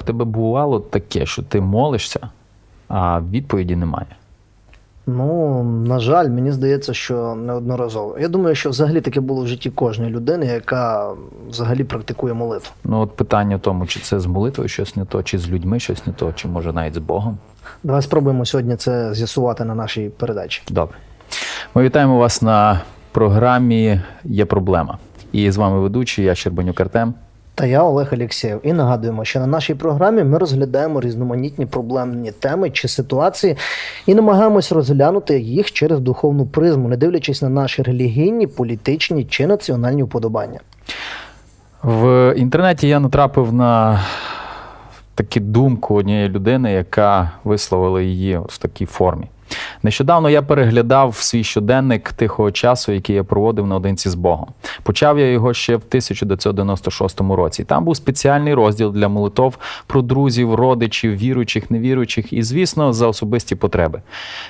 У тебе бувало таке, що ти молишся, а відповіді немає. Ну, на жаль, мені здається, що неодноразово. Я думаю, що взагалі таке було в житті кожної людини, яка взагалі практикує молитву. Ну, от питання в тому, чи це з молитвою щось не то, чи з людьми щось не то, чи може навіть з Богом. Давай спробуємо сьогодні це з'ясувати на нашій передачі. Добре. Ми вітаємо вас на програмі Є проблема. І з вами ведучий я Щербанюк Артем. Та я Олег Алєксєєв. І нагадуємо, що на нашій програмі ми розглядаємо різноманітні проблемні теми чи ситуації і намагаємось розглянути їх через духовну призму, не дивлячись на наші релігійні, політичні чи національні вподобання. В інтернеті я натрапив на таку думку однієї людини, яка висловила її в такій формі. Нещодавно я переглядав свій щоденник тихого часу, який я проводив наодинці з Богом. Почав я його ще в 1996 році. Там був спеціальний розділ для молитов про друзів, родичів, віруючих, невіруючих і, звісно, за особисті потреби.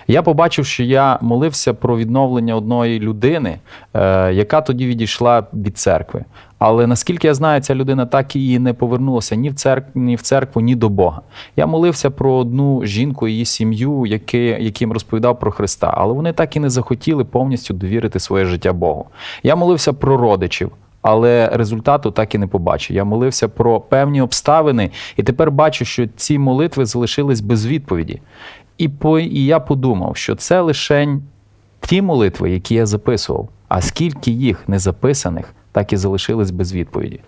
Я побачив, що я молився про відновлення одної людини, е, яка тоді відійшла від церкви. Але наскільки я знаю, ця людина так і не повернулася ні в церкву, ні в церкву, ні до Бога. Я молився про одну жінку, її сім'ю, яким розповідав про Христа, але вони так і не захотіли повністю довірити своє життя Богу. Я молився про родичів. Але результату так і не побачив. Я молився про певні обставини, і тепер бачу, що ці молитви залишились без відповіді. І, по, і я подумав, що це лише ті молитви, які я записував. А скільки їх не записаних, так і залишились без відповіді.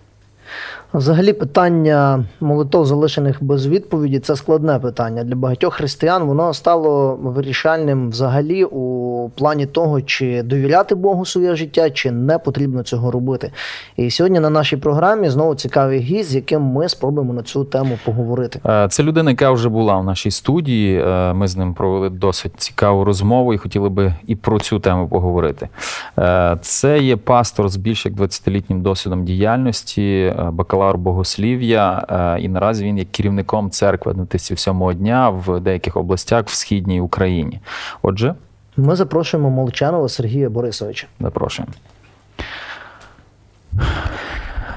Взагалі, питання молитов, залишених без відповіді, це складне питання. Для багатьох християн воно стало вирішальним взагалі у плані того, чи довіряти Богу своє життя, чи не потрібно цього робити. І сьогодні на нашій програмі знову цікавий гість, з яким ми спробуємо на цю тему поговорити. Е, Це людина, яка вже була в нашій студії. Е, Ми з ним провели досить цікаву розмову і хотіли би і про цю тему поговорити. Е, Це є пастор з більш як 20-літнім досвідом діяльності, е, бакалавр богослів'я, е, і наразі він є керівником церкви Адвентистів дня в деяких областях в східній Україні. Отже, Ми запрошуємо Молчанова Сергія Борисовича. запрошуємо.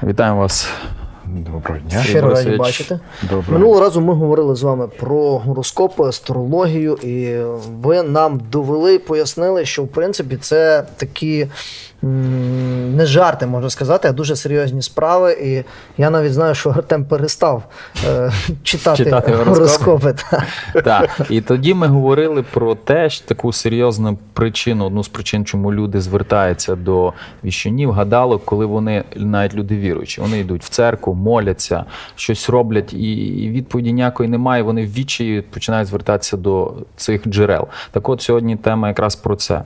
Вітаємо вас. Доброго дня. Ще- Щиро раді бачити. Доброго. Минулого разу ми говорили з вами про гороскопи, астрологію, і ви нам довели, пояснили, що в принципі це такі не жарти, можна сказати, а дуже серйозні справи. І я навіть знаю, що Артем перестав е, читати, Читати гороскопи. Так, і тоді ми говорили про те, що таку серйозну причину, одну з причин, чому люди звертаються до віщунів, гадалок, коли вони навіть люди віруючі, вони йдуть в церкву, моляться, щось роблять, і, відповіді ніякої немає. Вони в відчаї починають звертатися до цих джерел. Так от сьогодні тема якраз про це.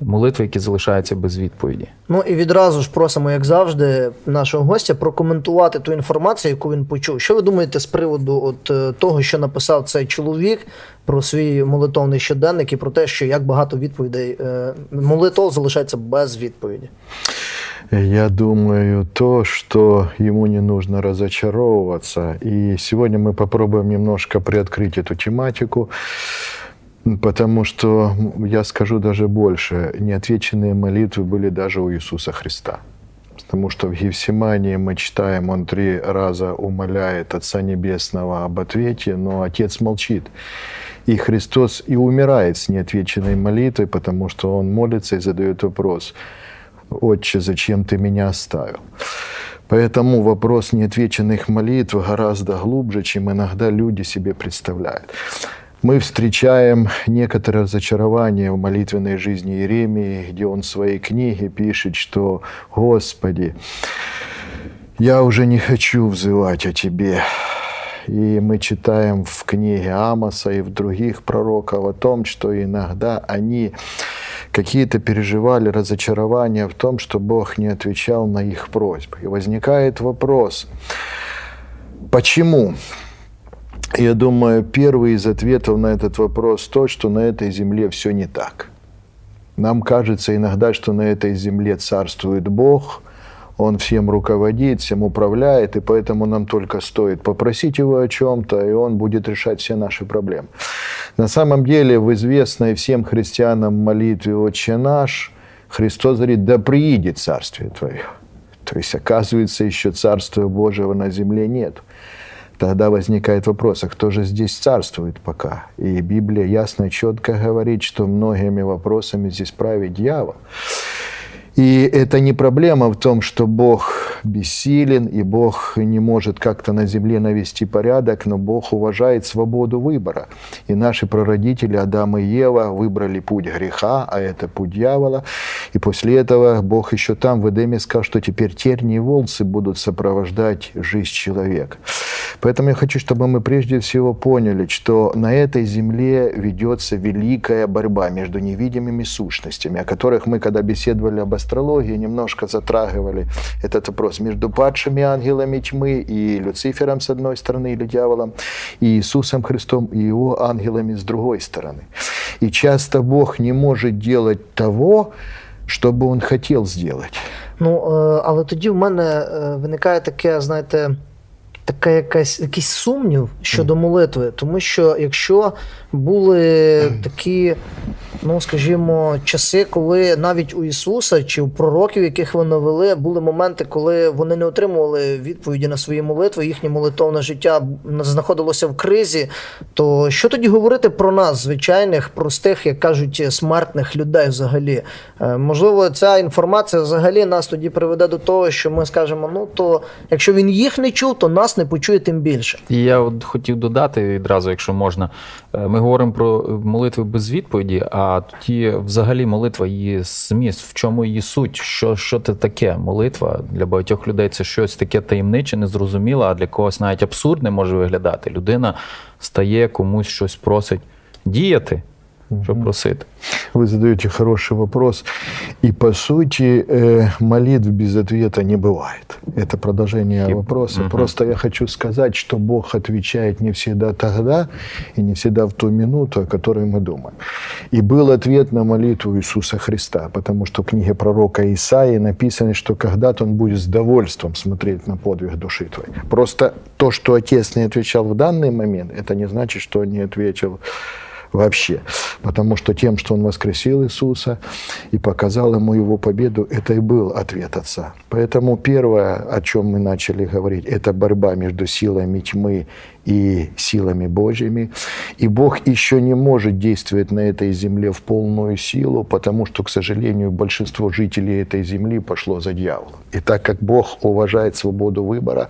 Молитви, які залишаються без відповіді. Ну і відразу ж просимо, як завжди, нашого гостя прокоментувати ту інформацію, яку він почув. Що ви думаєте з приводу от е, того, що написав цей чоловік про свій молитовний щоденник і про те, що як багато відповідей е, молитов залишається без відповіді? Я думаю, то, что ему не нужно разочаровываться. И сегодня мы попробуем немножко приоткрыть эту тематику, потому что, я скажу даже больше, неотвеченные молитвы были даже у Иисуса Христа. Потому что в Гефсимании мы читаем, он три раза умоляет Отца Небесного об ответе, но Отец молчит. И Христос и умирает с неотвеченной молитвой, потому что он молится и задает вопрос, «Отче, зачем ты меня оставил?» Поэтому вопрос неотвеченных молитв гораздо глубже, чем иногда люди себе представляют. Мы встречаем некоторое разочарование в молитвенной жизни Иеремии, где он в своей книге пишет, что «Господи, я уже не хочу взывать о Тебе». И мы читаем в книге Амоса и в других пророков о том, что иногда они какие-то переживали разочарование в том, что Бог не отвечал на их просьбы. И возникает вопрос, почему? Я думаю, первый из ответов на этот вопрос то, что на этой земле все не так. Нам кажется иногда, что на этой земле царствует Бог, Он всем руководит, всем управляет, и поэтому нам только стоит попросить Его о чем-то, и Он будет решать все наши проблемы. На самом деле, в известной всем христианам молитве «Отче наш» Христос говорит, да приидет Царствие Твое. То есть, оказывается, еще Царствия Божьего на земле нет. Тогда возникает вопрос, а кто же здесь царствует пока? И Библия ясно и четко говорит, что многими вопросами здесь правит дьявол. И это не проблема в том, что Бог бессилен, и Бог не может как-то на земле навести порядок, но Бог уважает свободу выбора. И наши прародители Адам и Ева выбрали путь греха, а это путь дьявола. И после этого Бог еще там в Эдеме сказал, что теперь тернии и волцы будут сопровождать жизнь человека. Поэтому я хочу, чтобы мы прежде всего поняли, что на этой земле ведется великая борьба между невидимыми сущностями, о которых мы, когда беседовали об астрологии, немножко затрагивали этот вопрос между падшими ангелами тьмы и Люцифером с одной стороны, или дьяволом, и Иисусом Христом и его ангелами с другой стороны. И часто Бог не может делать того, что бы он хотел сделать. Ну, е, але тоді в мене е, виникає таке, знаєте, таке якась, якийсь сумнів щодо молитви. Тому що якщо були такі, ну скажімо, часи, коли навіть у Ісуса чи у пророків, яких вони вели, були моменти, коли вони не отримували відповіді на свої молитви, їхнє молитовне життя знаходилося в кризі, то що тоді говорити про нас, звичайних, простих, як кажуть, смертних людей взагалі? Е, Можливо, ця інформація взагалі нас тоді приведе до того, що ми скажемо: ну то якщо він їх не чув, то нас не почує тим більше. І я от хотів додати відразу, якщо можна. Е, Ми говоримо про молитви без відповіді, а тоді взагалі молитва її зміст, в чому її суть? Що, що це таке? Молитва для багатьох людей це щось таке таємниче, незрозуміле, а для когось навіть абсурдне може виглядати. Людина стає комусь щось просить діяти, щоб просити. Вы задаете хороший вопрос. И по сути, э, молитв без ответа не бывает. Это продолжение вопроса. Мгм. Просто я хочу сказать, что Бог отвечает не всегда тогда и не всегда в ту минуту, о которой мы думаем. И был ответ на молитву Иисуса Христа, потому что в книге пророка Исаии написано, что когда-то он будет с довольством смотреть на подвиг души твоей. Просто то, что Отец не отвечал в данный момент, это не значит, что он не ответил вообще. Потому что тем, что он воскресил Иисуса и показал ему его победу, это и был ответ Отца. Поэтому первое, о чем мы начали говорить, это борьба между силами тьмы и силами Божьими. И Бог еще не может действовать на этой земле в полную силу, потому что, к сожалению, большинство жителей этой земли пошло за дьяволом. И так как Бог уважает свободу выбора,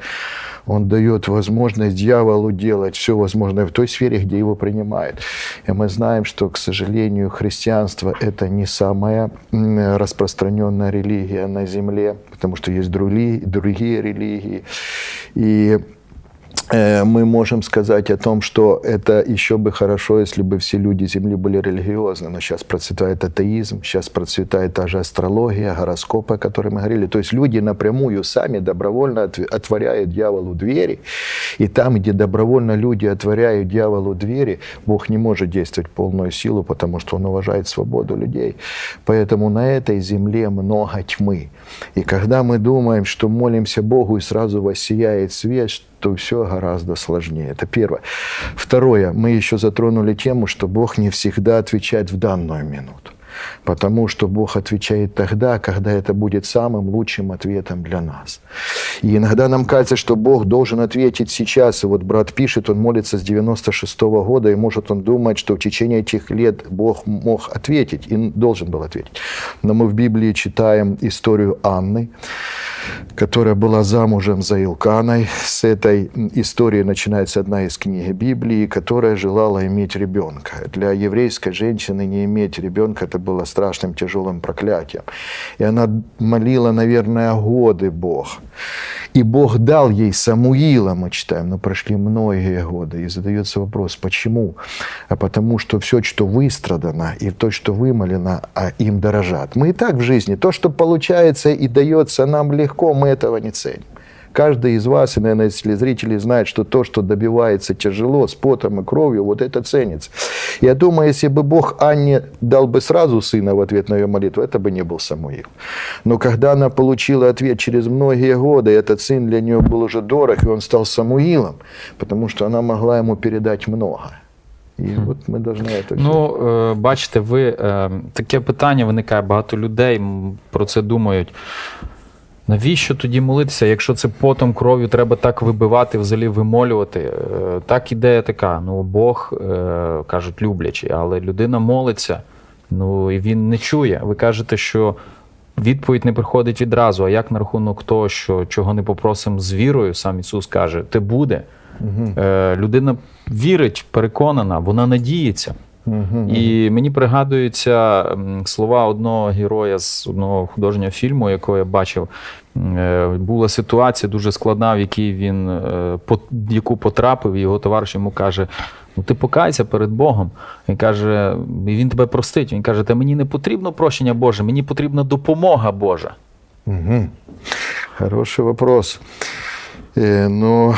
он дает возможность дьяволу делать все возможное в той сфере, где его принимают. И мы знаем, что, к сожалению, христианство – это не самая распространенная религия на земле, потому что есть другие, другие религии. И мы можем сказать о том, что это еще бы хорошо, если бы все люди Земли были религиозны, но сейчас процветает атеизм, сейчас процветает та же астрология, гороскопы, о которых мы говорили. То есть люди напрямую сами добровольно отв- отворяют дьяволу двери, и там, где добровольно люди отворяют дьяволу двери, Бог не может действовать полную силу, потому что Он уважает свободу людей. Поэтому на этой земле много тьмы. И когда мы думаем, что молимся Богу и сразу воссияет свет, то все гораздо сложнее. Это первое. Второе. Мы еще затронули тему, что Бог не всегда отвечает в данную минуту. Потому что Бог отвечает тогда, когда это будет самым лучшим ответом для нас. И иногда нам кажется, что Бог должен ответить сейчас. И вот брат пишет, он молится с 96 года, и может он думать, что в течение этих лет Бог мог ответить и должен был ответить. Но мы в Библии читаем историю Анны, которая была замужем за Илканой. С этой истории начинается одна из книг Библии, которая желала иметь ребенка. Для еврейской женщины не иметь ребенка это было страшным тяжелым проклятием. И она молила, наверное, годы Бог. И Бог дал ей Самуила, мы читаем, но прошли многие годы. И задается вопрос, почему? А потому что все, что выстрадано, и то, что вымолено, а им дорожат. Мы и так в жизни. То, что получается и дается нам легко, мы этого не ценим. Каждый из вас, и, наверное, если зрители знают, что то, что добивается тяжело, с потом и кровью, вот это ценится. Я думаю, если бы Бог Анне дал бы сразу сына в ответ на ее молитву, это бы не был Самуил. Но когда она получила ответ через многие годы, этот сын для нее был уже дорог, и он стал Самуилом, потому что она могла ему передать много. И вот мы должны это Ну, е, бачите, ви е, таке питання виникає. Багато людей про це думають. Навіщо тоді молитися, якщо це потом кров'ю треба так вибивати, взагалі вимолювати? Е, Так ідея така. Ну, Бог, е, кажуть, люблячий, але людина молиться, ну і він не чує. Ви кажете, що відповідь не приходить відразу. А як на рахунок того, що чого не попросимо з вірою, сам Ісус каже, те буде. Е, Людина вірить, переконана, вона надіється. Мгм. І мені пригадуються слова одного героя з одного художнього фільму, якого я бачив. Е, Була ситуація дуже складна, в якій він е, в яку потрапив, і його товариш йому каже: Ну, ти покайся перед Богом. Він каже, і він тебе простить. Він каже: Та мені не потрібно прощення Боже, мені потрібна допомога Божа. Мгм. Хороший вопрос. Э, Но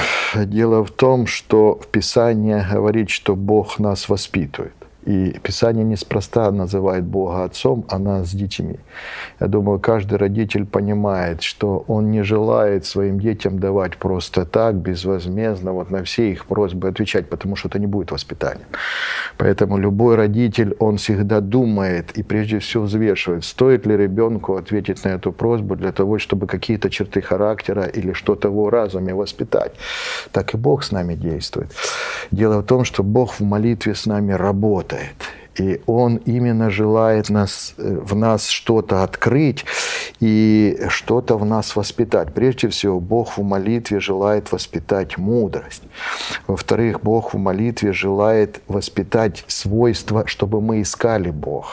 дело в том, что Писание говорит, что Бог нас воспитывает. И Писание неспроста называет Бога Отцом, а нас детьми. Я думаю, каждый родитель понимает, что он не желает своим детям давать просто так, безвозмездно, вот на все их просьбы отвечать, потому что это не будет воспитанием. Поэтому любой родитель, он всегда думает и прежде всего взвешивает, стоит ли ребенку ответить на эту просьбу для того, чтобы какие-то черты характера или что-то в его разуме воспитать. Так и Бог с нами действует. Дело в том, что Бог в молитве с нами работает. И Он именно желает нас, э, в нас что-то открыть и что-то в нас воспитать. Прежде всего, Бог в молитве желает воспитать мудрость. Во-вторых, Бог в молитве желает воспитать свойства, чтобы мы искали Бога.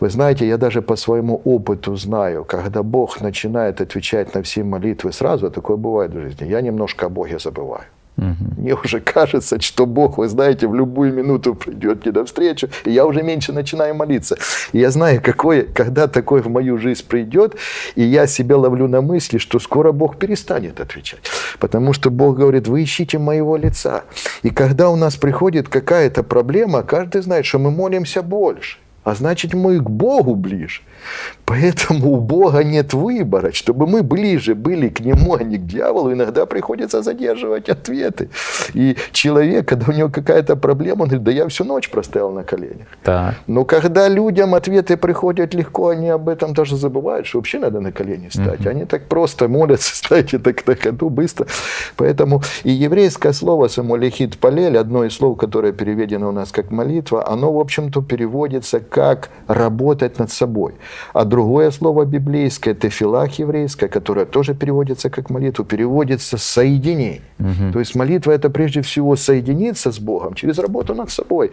Вы знаете, я даже по своему опыту знаю, когда Бог начинает отвечать на все молитвы сразу, такое бывает в жизни, я немножко о Боге забываю. Мне уже кажется, что Бог, вы знаете, в любую минуту придет мне навстречу, и я уже меньше начинаю молиться. И я знаю, какое, когда такое в мою жизнь придет, и я себя ловлю на мысли, что скоро Бог перестанет отвечать. Потому что Бог говорит, вы ищите моего лица. И когда у нас приходит какая-то проблема, каждый знает, что мы молимся больше. А значит, мы к Богу ближе. Поэтому у Бога нет выбора. Чтобы мы ближе были к Нему, а не к дьяволу, иногда приходится задерживать ответы. И человек, когда у него какая-то проблема, он говорит, да я всю ночь простоял на коленях. Так. Но когда людям ответы приходят легко, они об этом даже забывают, что вообще надо на колени стать. Они так просто молятся, знаете, так на ходу, быстро. Поэтому и еврейское слово самолихит палель, одно из слов, которое переведено у нас как молитва, оно, в общем-то, переводится как работать над собой. А другое слово библейское, тефилах еврейское, которое тоже переводится как молитва, переводится соединение. То есть молитва это прежде всего соединиться с Богом через работу над собой,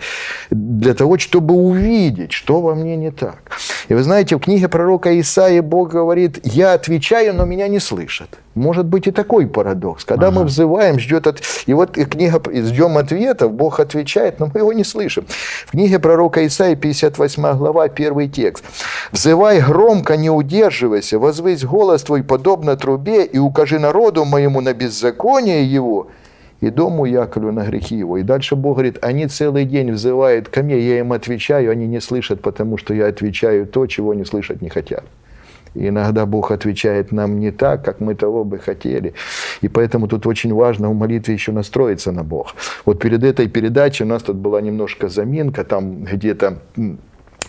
для того, чтобы увидеть, что во мне не так. И вы знаете, в книге пророка Исаии Бог говорит, я отвечаю, но меня не слышат. Может быть и такой парадокс. Когда мы взываем, ждет от... И вот книга «Ждем ответов», Бог отвечает, но мы его не слышим. В книге пророка Исаии, 58 глава, первый текст. «Взывай громко, не удерживайся, возвысь голос твой, подобно трубе, и укажи народу моему на беззаконие его, и дому Яковлю на грехи его». И дальше Бог говорит, они целый день взывают ко мне, я им отвечаю, они не слышат, потому что я отвечаю то, чего они слышать не хотят. И иногда Бог отвечает нам не так, как мы того бы хотели. И поэтому тут очень важно в молитве еще настроиться на Бога. Вот перед этой передачей у нас тут была немножко заминка, там где-то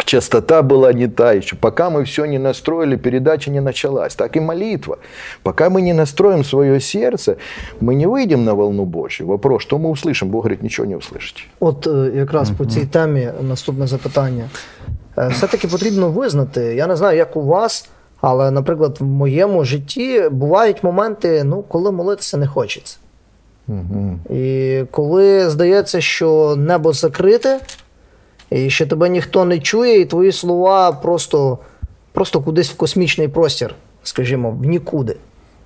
частота была не та еще. Пока мы все не настроили, передача не началась. Так и молитва. Пока мы не настроим свое сердце, мы не выйдем на волну Божью. Вопрос, что мы услышим? Бог говорит, ничего не услышите. От е, якраз по цій темі наступне запитання. Е, Все-таки потрібно визнати, я не знаю, як у вас, але, наприклад, в моєму житті бувають моменти, ну, коли молитися не хочеться. Мгм. І коли здається, що небо закрите, і що тебе ніхто не чує, і твої слова просто, просто кудись в космічний простір, скажімо, в нікуди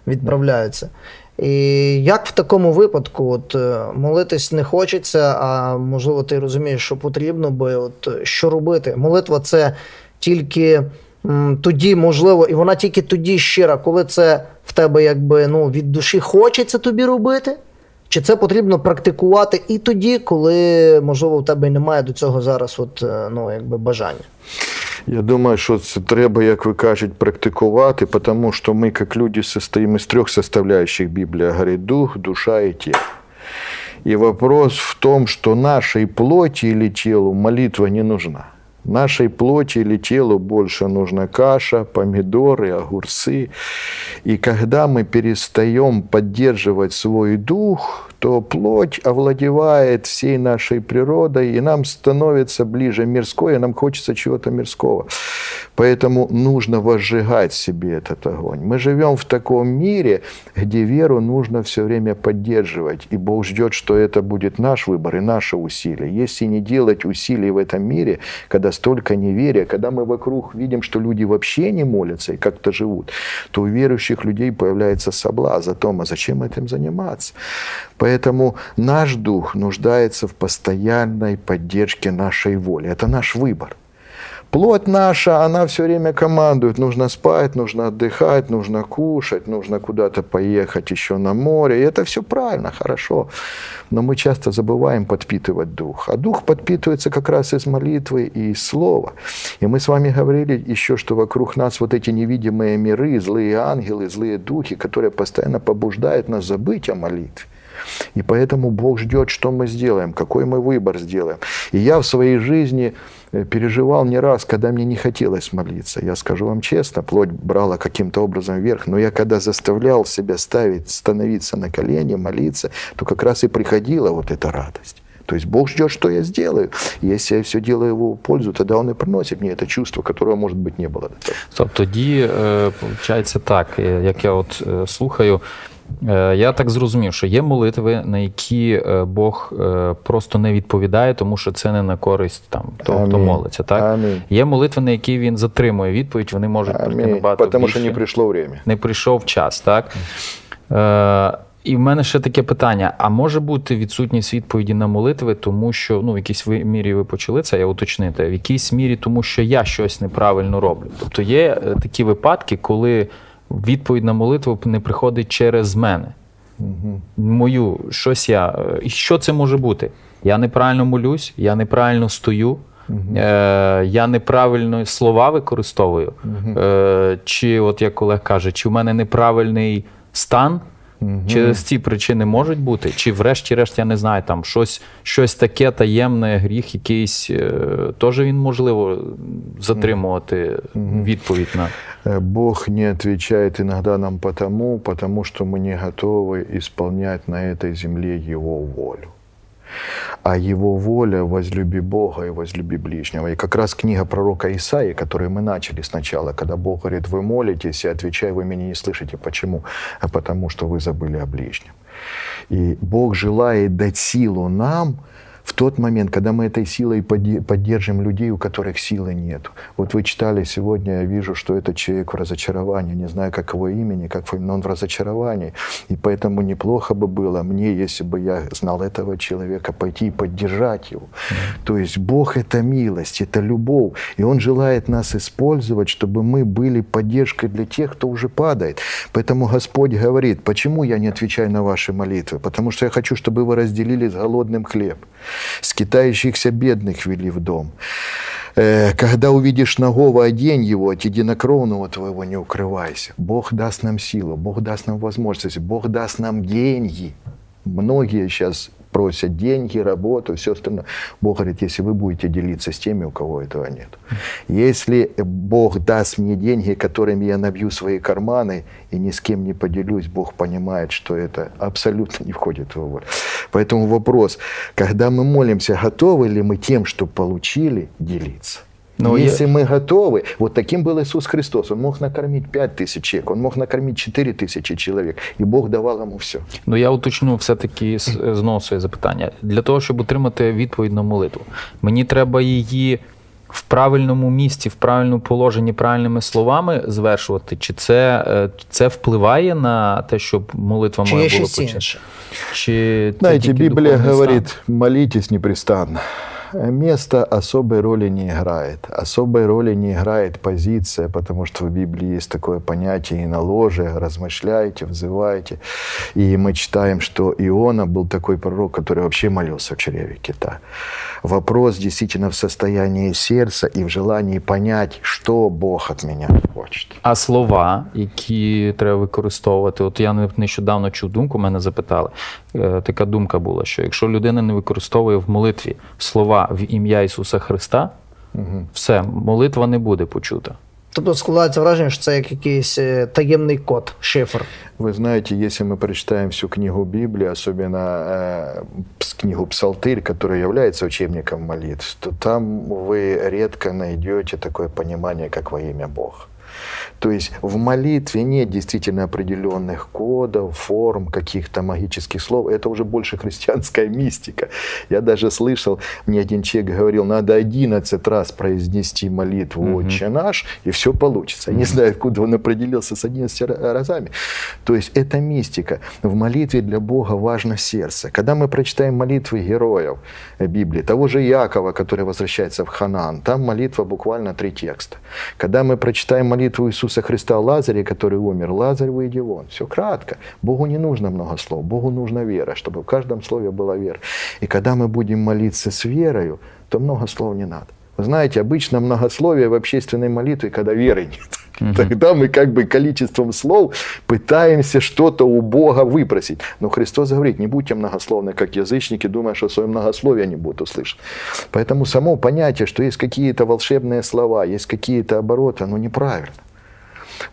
відправляються. І як в такому випадку от, е, молитись не хочеться, а можливо, ти розумієш, що потрібно би, от, що робити? Молитва це тільки м, тоді, можливо, і вона тільки тоді щира, коли це в тебе якби ну, від душі хочеться тобі робити. Чи це потрібно практикувати і тоді, коли, можливо, в тебе немає до цього зараз от, е, ну, якби бажання? Я думаю, що це треба, як ви кажете, практикувати, тому що ми, як люди, состоїмо із трьох составляющих Біблія говорить дух, душа і тіло. И вопрос в том, что нашей плоти или телу молитва не нужна. Нашей плоти или телу больше нужна каша, помидоры, огурцы. И когда мы перестаем поддерживать свой дух, то плоть овладевает всей нашей природой, и нам становится ближе мирское, и нам хочется чего-то мирского. Поэтому нужно возжигать себе этот огонь. Мы живем в таком мире, где веру нужно все время поддерживать. И Бог ждет, что это будет наш выбор и наше усилие. Если не делать усилий в этом мире, когда столько неверия, когда мы вокруг видим, что люди вообще не молятся и как-то живут, то у верующих людей появляется соблазн о том, а зачем этим заниматься. Наш дух нуждается в постоянной поддержке нашей воли. Это наш выбор. Плоть наша, она все время командует. Нужно спать, нужно отдыхать, нужно кушать, нужно куда-то поехать еще на море. И это все правильно, хорошо. Но мы часто забываем подпитывать дух. А дух подпитывается как раз из молитвы и из слова. И мы с вами говорили еще, что вокруг нас вот эти невидимые миры, злые ангелы, злые духи, которые постоянно побуждают нас забыть о молитве. И поэтому Бог ждет, что мы сделаем, какой мы выбор сделаем. И я в своей жизни э, переживал не раз, когда мне не хотелось молиться. Я скажу вам честно, плоть брала каким-то образом вверх, но я когда заставлял себя ставить, становиться на колени, молиться, то как раз и приходила вот эта радость. То есть Бог ждет, что я сделаю. Если я все делаю его пользу, тогда Он и приносит мне это чувство, которого, может быть, не было тоді, виходить так, як я от е, слухаю, я так зрозумів, що є молитви, на які е, Бог е, просто не відповідає, тому що це не на користь там того, хто молиться. Так? Амінь. Є молитви, на які він затримує відповідь, вони можуть прийти набагато что більше. не пришло время. не прийшов час, так? Е, і в мене ще таке питання: а може бути відсутність відповіді на молитви, тому що ну, в якійсь мірі ви почали це, я уточнити, в якійсь мірі, тому що я щось неправильно роблю. Тобто є е, такі випадки, коли відповідь на молитву не приходить через мене. Мою щось я. І що це може бути? Я неправильно молюсь, я неправильно стою. Е, я неправильно слова використовую. Е, чи, от як Олег каже, чи в мене неправильний стан, через ці причини можуть бути, чи врешті-решт, я не знаю, там щось, щось таке таємне, гріх якийсь, е, теж він можливо затримувати відповідь на. Э, Бог не отвечает иногда нам потому, потому что мы не готовы исполнять на этой земле Его волю. А Его воля – возлюби Бога и возлюби ближнего. И как раз книга пророка Исаии, которую мы начали сначала, когда Бог говорит, вы молитесь, и отвечаю, вы меня не слышите. Почему? А потому что вы забыли о ближнем. И Бог желает дать силу нам в тот момент, когда мы этой силой подде- поддержим людей, у которых силы нет. Вот вы читали сегодня, я вижу, что этот человек в разочаровании, не знаю, как его имени, как но он в разочаровании. И поэтому неплохо бы было мне, если бы я знал этого человека, пойти и поддержать его. То есть Бог – это милость, это любовь. И Он желает нас использовать, чтобы мы были поддержкой для тех, кто уже падает. Поэтому Господь говорит, почему я не отвечаю на ваши молитвы? Потому что я хочу, чтобы вы разделили с голодным хлеб. Скитающихся бедных вели в дом. Э, Когда увидишь нагого, одень его, от единокровного твоего не укрывайся. Бог даст нам силу, Бог даст нам возможности, Бог даст нам деньги. Многие сейчас просят деньги, работу, все остальное. Бог говорит, если вы будете делиться с теми, у кого этого нет. Если Бог даст мне деньги, которыми я набью свои карманы и ни с кем не поделюсь, Бог понимает, что это абсолютно не входит в его волю. Поэтому вопрос, когда мы молимся, готовы ли мы тем, что получили, делиться? Ну, Если я- мы готовы, вот таким был Иисус Христос. Он мог накормить 5 тысяч человек, он мог накормить 4 тысячи человек, и Бог давал ему все. Ну я уточню все-таки с- знову своє запитання. Для того, щоб отримати відповідь на молитву, мені треба її в правильному місці, в правильному положенні, правильними словами звершувати. Чи це, е, це впливає на те, щоб молитва Чи моя є була щось почата? інше? Чи це Знаете, тільки Библия духовний говорит, стан? молитесь непрестанно. Место особой роли не играет. Особой роли не играет позиция, потому что в Библии есть такое понятие и на ложе, размышляйте, взывайте. И мы читаем, что Иона был такой пророк, который вообще молился в чреве кита. Вопрос действительно в состоянии сердца и в желании понять, что Бог от меня хочет. А слова, які треба використовувати, от я не- нещодавно чув думку, мене запитали. Е, Така думка була, що якщо людина не використовує в молитві слова в ім'я Ісуса Христа, Мгм. Все, молитва не буде почута. Тобто складається враження, що це як якийсь е, таємний код, шифр. Вы знаете, если мы прочитаем всю книгу Библии, особенно э, пс- книгу Псалтырь, которая является учебником молитв, то там вы редко найдете такое понимание, как во имя Бога. То есть в молитве нет действительно определенных кодов, форм, каких-то магических слов. Это уже больше христианская мистика. Я даже слышал, мне один человек говорил, надо 11 раз произнести молитву Мгм. «Отче наш», и все получится. Я не знаю, откуда он определился с 11 ра- разами. То есть это мистика. В молитве для Бога важно сердце. Когда мы прочитаем молитвы героев Библии, того же Якова, который возвращается в Ханаан, там молитва буквально три текста. Когда мы прочитаем молитву Иисуса Христа о Лазаре, который умер, Лазарь, выйди вон. Все кратко. Богу не нужно много слов, Богу нужна вера, чтобы в каждом слове была вера. И когда мы будем молиться с верою, то много слов не надо. Вы знаете, обычно многословие в общественной молитве, когда веры нет. Мгм. Тогда мы как бы количеством слов пытаемся что-то у Бога выпросить. Но Христос говорит, не будьте многословны, как язычники, думая, что свое многословие они будут услышать. Поэтому само понятие, что есть какие-то волшебные слова, есть какие-то обороты, оно неправильно.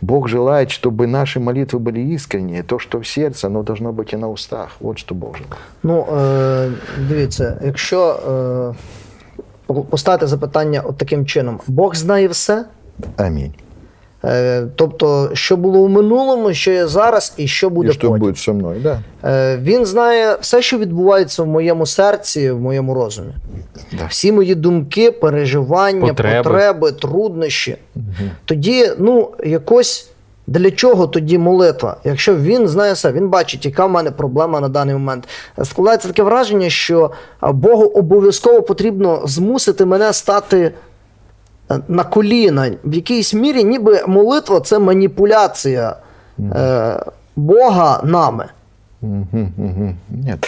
Бог желает, чтобы наши молитвы были искренние. То, что в сердце, оно должно быть и на устах. Вот что Бог желает. Ну, е, дивіться, якщо е, поставити запитання от таким чином: Бог знає все. Аминь. Е, тобто, що було в минулому, що є зараз, і що буде и что потім. будет со мной, да? Е, Він знає все, що відбувається в моєму серці, в моєму розумі. Да. Всі мої думки, переживання, Потреби. потреби, труднощі. Тоді, ну, якось для чого тоді молитва? Якщо він знає все, він бачить, яка в мене проблема на даний момент. Складається таке враження, що Богу обов'язково потрібно змусити мене стати на коліна. В якійсь мірі, ніби молитва це маніпуляція е, Бога нами. Угу, угу. Нет.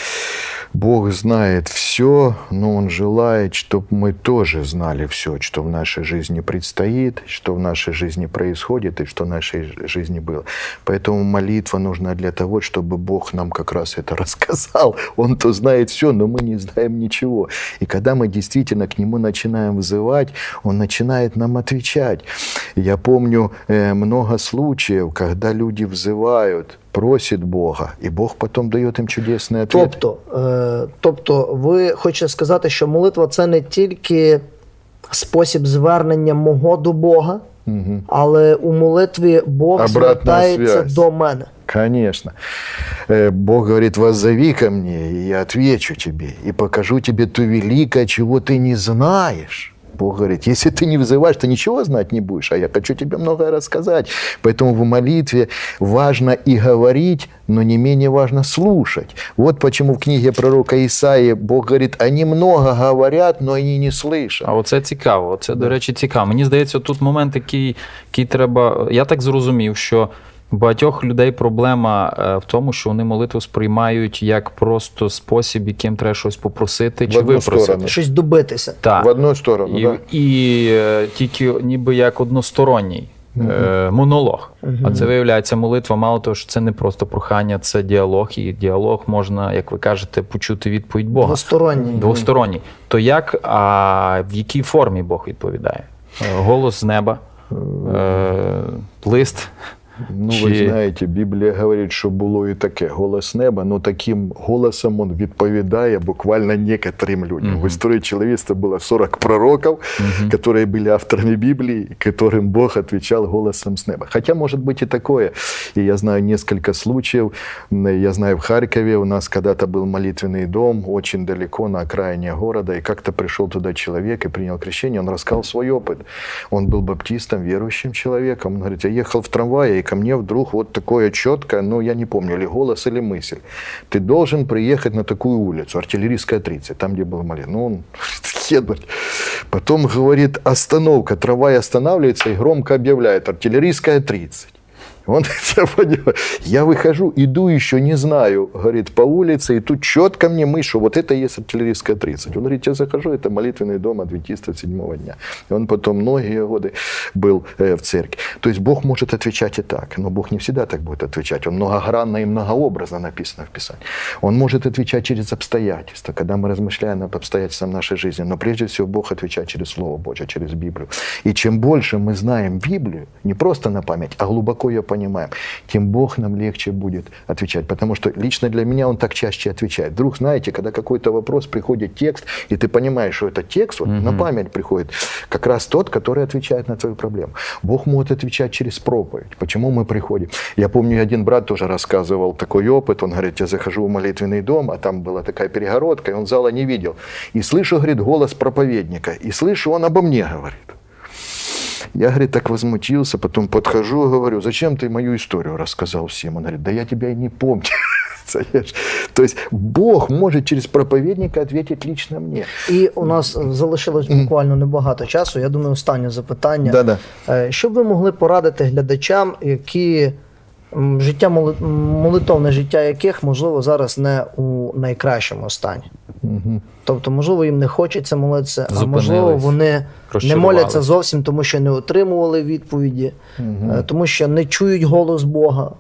Бог знает все, но Он желает, чтобы мы тоже знали все, что в нашей жизни предстоит, что в нашей жизни происходит и что в нашей жизни было. Поэтому молитва нужна для того, чтобы Бог нам как раз это рассказал. Он-то знает все, но мы не знаем ничего. И когда мы действительно к Нему начинаем взывать, Он начинает нам отвечать. Я помню э, много случаев, когда люди взывают, просят Бога, и Бог потом дает им чудесный ответ. Тобто, е, тобто, ви хочете сказати, що молитва це не тільки спосіб звернення мого до Бога, Мгм. але у молитві Бог Обратна звертається связь. до мене. Конечно. Э, Бог говорит, воззови ко мне, и я отвечу тебе, и покажу тебе то великое, чего ты не знаешь. Бог говорит, если ты не взываешь, ты ничего знать не будешь, а я хочу тебе многое рассказать. Поэтому в молитве важно и говорить, но не менее важно слушать. Вот почему в книге пророка Исаии Бог говорит, они много говорят, но они не слышат. А оце цікаво. Це, до речі, цікаво. Мені здається, тут момент, який, який треба. Я так зрозумів, що у багатьох людей проблема е, в тому, що вони молитву сприймають як просто спосіб, яким треба щось попросити В чи одну випросити. сторону. Щось добитися. Так. В одну сторону, І, да? і е, тільки ніби як односторонній. е, Монолог. А це виявляється молитва. Мало того, що це не просто прохання, це діалог, і діалог можна, як ви кажете, почути відповідь Бога. Двосторонній. Двосторонній. То як, а в якій формі Бог відповідає? Голос з неба, е, лист. Ну, Чи- ви знаєте, Біблія говорить, що було і таке голос неба, але таким голосом він відповідає буквально некоторым людям. Мгм. В історії чоловічества було 40 пророков, Мгм. которые были авторами Библии, которым Бог отвечал голосом с неба. Хотя может быть и такое. И я знаю несколько случаев. М, Я знаю в Харькове у нас когда-то был молитвенный дом, очень далеко на окраине города, и как-то пришел туда человек и принял крещение, он рассказал свой опыт. Он был баптистом, верующим человеком. Он говорит, я ехал в трамвае, и ко мне вдруг вот такое четкое, ну я не помню, или голос, или мысль. Ты должен приехать на такую улицу, артиллерийская 30, там, где был молитва. Ну, он едут. Потом говорит, остановка, трамвай останавливается и громко объявляет, артиллерийская 30. Он это понимает. Я выхожу, иду еще, не знаю, говорит, по улице, и тут четко мне что вот это есть артиллерийская 30. Он говорит, я захожу, это молитвенный дом адвентистов седьмого дня. И он потом многие годы был э, в церкви. То есть Бог может отвечать и так, но Бог не всегда так будет отвечать. Он многогранно и многообразно написано в Писании. Он может отвечать через обстоятельства, когда мы размышляем над обстоятельствами нашей жизни. Но прежде всего Бог отвечает через Слово Божье, через Библию. И чем больше мы знаем Библию, не просто на память, а глубоко ее понимаем, тем Бог нам легче будет отвечать. Потому что лично для меня Он так чаще отвечает. Вдруг, знаете, когда какой-то вопрос, приходит текст, и ты понимаешь, что это текст, вот на память приходит, как раз тот, который отвечает на твою проблему. Бог может отвечать через проповедь. Почему мы приходим? Я помню, один брат тоже рассказывал такой опыт. Он говорит, я захожу в молитвенный дом, а там была такая перегородка, и он зала не видел. И слышу, говорит, голос проповедника. И слышу, он обо мне говорит. Я, говорит, так возмутился, потом подхожу и говорю, зачем ты мою историю рассказал всем? Он говорит, да я тебя и не помню. То есть Бог может через проповедника ответить лично мне. І у нас залишилось буквально небагато часу. Я думаю, останнє запитання. Да-да. Е, Що б ви могли порадити глядачам, які життя молитовне життя яких можливо зараз не у найкращому стані? Тобто, можливо, їм не хочеться молитися, а можливо, вони не моляться зовсім, тому що не отримували відповіді, угу. тому що не чують голос Бога.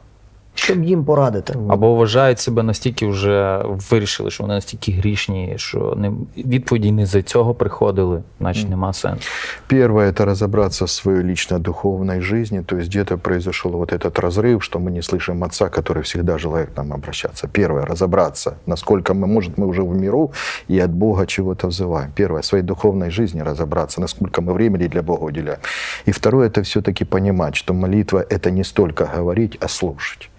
Що б їм порадити? Або вважають себе настільки вже вирішили, що вони настільки грішні, що не, відповіді не за цього приходили, значить нема сенсу. Первое – это разобраться в своей личной духовной жизни. То есть где-то произошел вот этот разрыв, что мы не слышим Отца, который всегда желает к нам обращаться. Первое – разобраться, насколько мы, может, мы уже в миру и от Бога чего-то взываем. Первое – в своей духовной жизни разобраться, насколько мы времени для Бога уделяем. И второе – это все-таки понимать, что молитва – это не столько говорить, а слушать.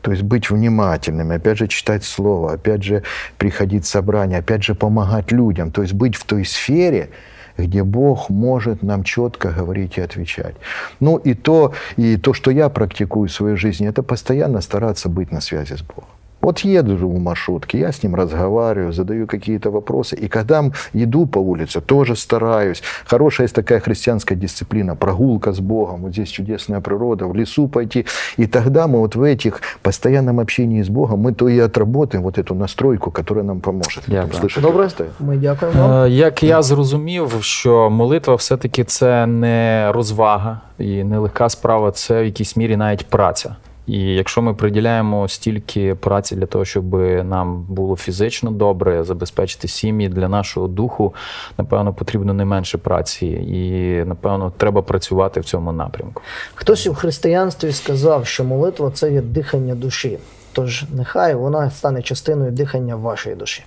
То есть быть внимательными, опять же читать слово, опять же приходить в собрание, опять же помогать людям. То есть быть в той сфере, где Бог может нам четко говорить и отвечать. Ну и то, и то, что я практикую в своей жизни, это постоянно стараться быть на связи с Богом. Вот еду в маршрутке, я с ним разговариваю, задаю какие-то вопросы. И когда м- иду по улице, тоже стараюсь. Хорошая есть такая христианская дисциплина, прогулка с Богом. Вот здесь чудесная природа, в лесу пойти. И тогда мы вот в этих постоянном общении с Богом, мы то и отработаем вот эту настройку, которая нам поможет. Я Потом да. слышать Добре, Христа. ми дякуємо вам. Е, Як я зрозумів, що молитва все-таки це не розвага і не легка справа, це в якійсь мірі навіть праця. І якщо ми приділяємо стільки праці для того, щоб нам було фізично добре, забезпечити сім'ї для нашого духу, напевно, потрібно не менше праці, і напевно треба працювати в цьому напрямку. Хтось у християнстві сказав, що молитва це є дихання душі. Тож нехай вона стане частиною дихання вашої душі.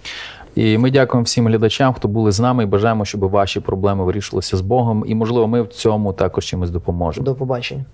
І ми дякуємо всім глядачам, хто були з нами, і бажаємо, щоб ваші проблеми вирішилися з Богом. І можливо, ми в цьому також чимось допоможемо. До побачення.